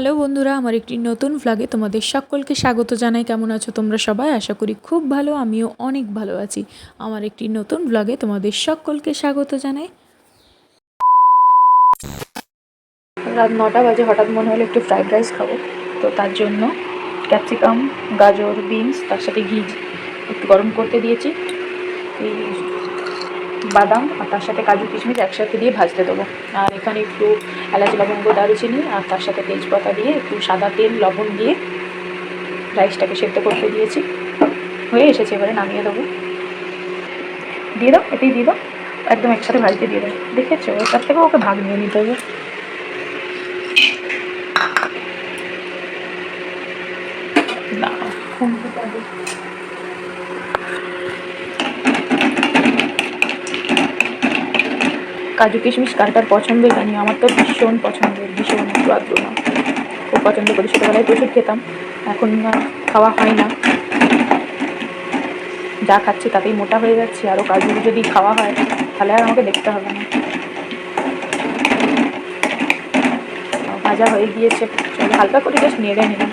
Hello বন্ধুরা, আমার একটি নতুন ভ্লগে তোমাদের সকলকে স্বাগত জানাই। কেমন আছো তোমরা সবাই? আশা করি খুব ভালো, আমিও অনেক ভালো আছি। আমার একটি নতুন ভ্লগে তোমাদের সকলকে স্বাগত জানাই। রাত নটা বাজে, হঠাৎ মনে হলো একটু ফ্রাইড রাইস খাব। তো তার জন্য ক্যাপসিকাম গাজর বিনস তার সাথে ঘি একটু গরম করতে দিয়েছি। এই বাদাম আর তার সাথে কাজু কিশমিশ একসাথে দিয়ে ভাজতে দেবো। আর এখানে একটু এলাচ, লবঙ্গ, দারুচিনি আর তার সাথে তেজপাতা দিয়ে একটু সাদা তেল, লবণ দিয়ে রাইসটাকে সেদ্ধ করতে দিয়েছি। হয়ে এসেছে, এবারে নামিয়ে দেবো। দিয়ে দাও এটাই দিয়ে দাও। একদম একসাথে ভাজতে দিয়ে দাও। দেখেছ? তার থেকে ওকে ভাগ নিয়ে নিতে হবে। না কাজু কিশমিশ কারটার পছন্দ জানি, আমার তো ভীষণ পছন্দের, ভীষণ একটু আগ্রহ না। খুব পছন্দ করি, ছোটোবেলায় প্রচুর খেতাম, এখন খাওয়া হয় না। যা খাচ্ছি তাতেই মোটা হয়ে যাচ্ছি আরও কাজু যদি খাওয়া হয়, তাহলে আর আমাকে দেখতে হবে না। ভাজা হয়ে গিয়েছে হালকা করে জাস্ট নেড়ে নিলাম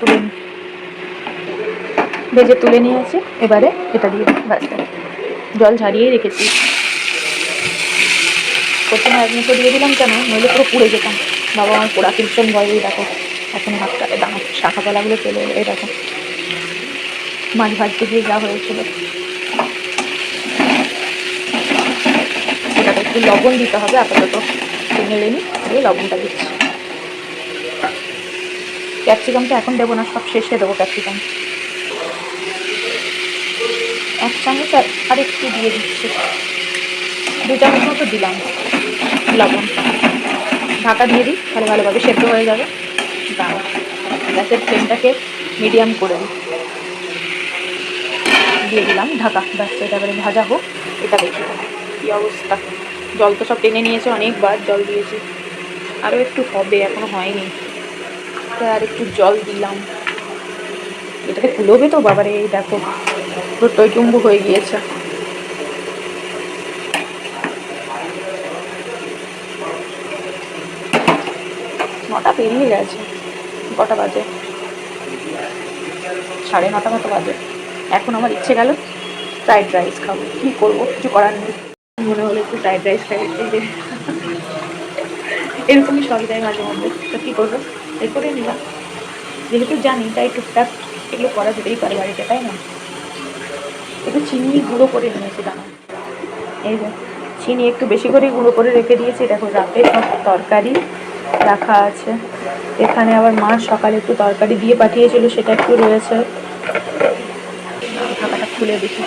তুলে ভেজে তুলে নিয়েছি, এবারে এটা দিয়ে জল ঝারিয়ে রেখেছি। প্রথমে এক মুঠো দিয়ে দিলাম কেন? নইলে পুরো পুড়ে যেতাম। বাবা, আমার পোড়া ভীষণ ভয় এই দেখো, এখন হাতটা দাম শাখা পালাগুলো চলে এলো দেখো। মাছ ভাজতে গিয়ে যা হয়েছিল। একটু লবণ দিতে হবে, আপাতত নেড়ে নিই দিয়ে লবণটা দিচ্ছি। ক্যাপসিকামটা এখন দেবো না, সব শেষে দেবো ক্যাপসিকাম। এক চামচ আর একটু দিয়ে দিচ্ছি। দু চামচ মতো দিলাম লবণ। ঢাকা দিয়ে দিই, তাহলে ভালোভাবে সেদ্ধ হয়ে যাবে। গ্যাসের ফ্লেমটাকে মিডিয়াম করে দিই। দিয়ে দিলাম ঢাকা। ব্যাস, এটা ভাজা হোক, এটা দেখি কী অবস্থা? জল তো সব টেনে নিয়েছে অনেকবার, জল দিয়েছি। আরও একটু হবে, এখনও হয়নি। আর একটু জল দিলাম। এটাকে ফুলবে তো বাবারে, এই দেখো, পুরো টইটুম্বু হয়ে গিয়েছে। নটা পেরিয়ে গেছে। কটা বাজে? সাড়ে নটা মতো বাজে। এখন আমার ইচ্ছে গেল ফ্রাইড রাইস খাব। কী করব? কিছু করার নেই। মনে হলো একটু ফ্রাইড রাইস খাই। এরকমই সব যায় মাঝে মধ্যে। তো কী করব? এই করে নিলাম। যেহেতু জানি তাই টুকটাক এগুলো করা যেতেই পারে বাড়িতে, তাই না? একটু চিনি গুঁড়ো করে নিয়েছি দানা এই যে, চিনি একটু বেশি করে গুঁড়ো করে রেখে দিয়েছি। দেখো রাতে সব তরকারি। রাখা আছে। এখানে আবার মা সকালে একটু তরকারি দিয়ে পাঠিয়েছিল, সেটা একটু রয়েছে। ঢাকাটা খুলে দেখি।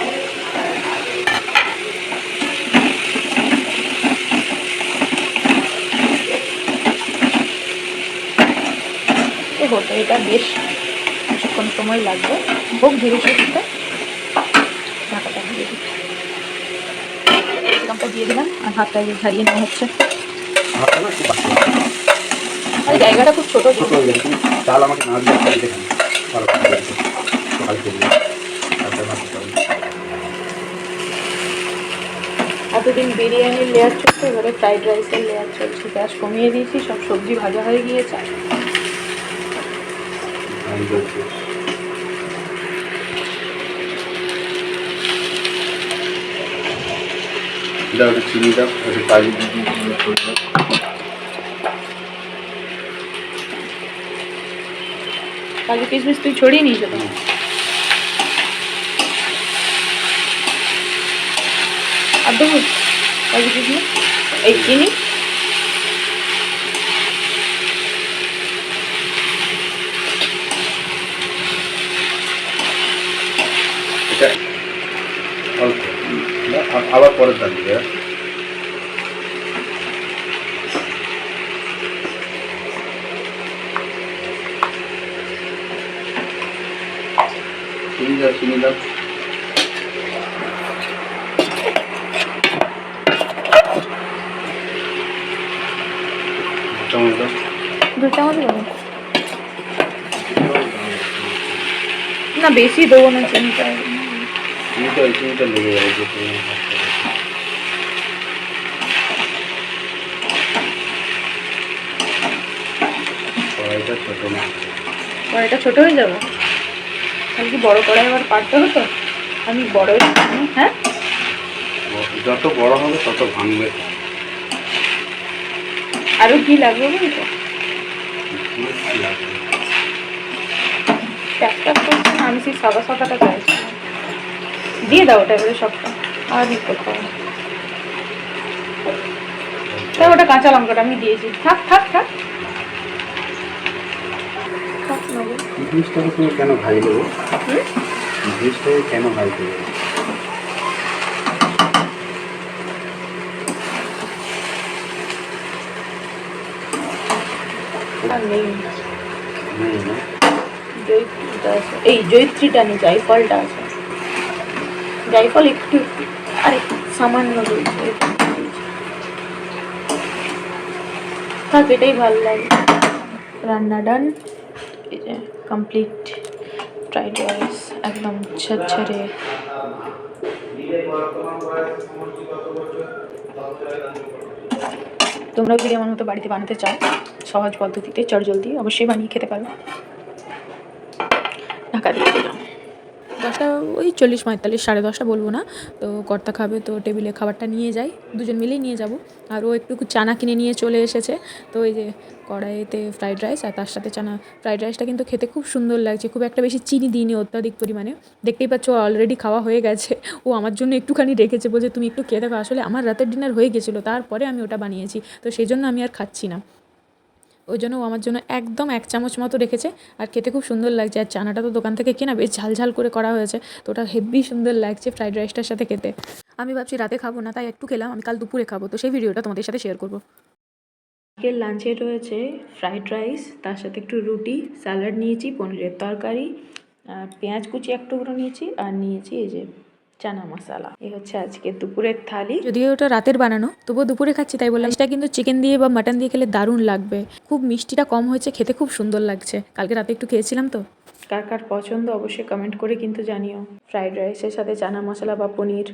এটা বেশ কিছুক্ষণ সময় লাগবে। হোক, ধীরে সুস্থে ঢাকাটা দিয়ে দিই দিয়ে দিলাম, আর হাতটা যে ঝারিয়ে নেওয়া হচ্ছে। জায়গাটা খুব ছোট ছোট চাল আমাকে না দিয়ে দেখেন ভালো খাব। এতদিন বিরিয়ানির লেয়ার চলছে এবারে ফ্রাইড রাইসের লেয়ার চলছে। গ্যাস কমিয়ে দিয়েছি সব সবজি ভাজা হয়ে গিয়েছে। আমি বলছি, দাও একটু চিনি দাও একটু কাজু কিশমিশ তুই ছড়িয়ে নিয়েছো তো আর দেবো কাজু কিশমিশ। এই চিনি। আবার পরে দাম হ্যাঁ? চিনি দাও। দু চামচ না বেশি দেবো না চিনিটা চিনিটা চিনিটা লেগে যাবে। কড়াইটা ছোটো না। কড়াইটা ছোট হয়ে যাবে? তাহলে কি বড় কড়াই আবার পারতে হতো? আমি বড়ই হ্যাঁ যত বড় হবে তত ভাঙবে। আরও কি লাগবে বলতো? না আমি সেই সাদা সাদাটা চাইছি। দিয়ে দাও ওটা এবারে সবটা। আর দিক করতে হবে। তাই ওটা কাঁচা লঙ্কাটা আমি দিয়েছি। থাক থাক থাক। নেব তুমি কেন ভাই দেবো? কেন ভাই দেবো এই জয়িত্রীটা নেই জাইফলটা আছে। জাইফল একটু একটু আরে সামান্য রয়েছে থাক এটাই ভালো লাগে। রান্না ডান এই যে কমপ্লিট ফ্রাইড রাইস একদম ঝরঝরে। তোমরাও যদি আমার মতো বাড়িতে বানাতে চাও, সহজ পদ্ধতিতে চটজলদি অবশ্যই বানিয়ে খেতে পারো। ঢাকা দিয়ে দিলাম। দশটা, ওই চল্লিশ পঁয়তাল্লিশ, সাড়ে দশটা বলব না। তো কর্তা খাবে, তো টেবিলে খাবারটা নিয়ে যাই, দুজন মিলেই নিয়ে যাব। আর ও একটু চানা কিনে নিয়ে চলে এসেছে। তো ওই যে কড়াইতে ফ্রাইড রাইস আর তার সাথে চানা ফ্রাইড রাইসটা কিন্তু খেতে খুব সুন্দর লাগছে। খুব একটা বেশি চিনি দিইনি অত্যাধিক পরিমাণে। দেখতেই পাচ্ছ অলরেডি খাওয়া হয়ে গেছে। ও আমার জন্য একটুখানি রেখেছে বলছে, তুমি একটু খেয়ে দেখো, আসলে আমার রাতের ডিনার হয়ে গেছিল, তারপরে আমি ওটা বানিয়েছি। তো সেই জন্য আমি আর খাচ্ছি না। ওই জন্য ও আমার জন্য একদম এক চামচ মতো রেখেছে। আর খেতে খুব সুন্দর লাগছে। আর চানাটা তো দোকান থেকে কেনা বেশ ঝাল ঝাল করে করা হয়েছে। তো ওটা হেভি সুন্দর লাগছে ফ্রাইড রাইসটার সাথে খেতে। আমি ভাবছি রাতে খাব না, তাই একটু খেলাম। আমি কাল দুপুরে খাব। তো সেই ভিডিওটা তোমাদের সাথে শেয়ার করব। আজকের লাঞ্চে রয়েছে ফ্রাইড রাইস তার সাথে একটু রুটি স্যালাড নিয়েছি, পনিরের তরকারি, আর পেঁয়াজ কুচি এক টুকরো নিয়েছি, আর নিয়েছি এই যে চানা মশলা। এই হচ্ছে আজকে দুপুরের থালি। যদিও ওটা রাতের বানানো তবুও দুপুরে খাচ্ছি তাই বললাম। সেটা কিন্তু চিকেন দিয়ে বা মাটন দিয়ে খেলে দারুণ লাগবে। খুব মিষ্টিটা কম হয়েছে খেতে খুব সুন্দর লাগছে। কালকে রাতে একটু খেয়েছিলাম তো। কার কার পছন্দ অবশ্যই কমেন্ট করে কিন্তু জানিও। ফ্রাইড রাইসের সাথে চানা মশলা বা পনির।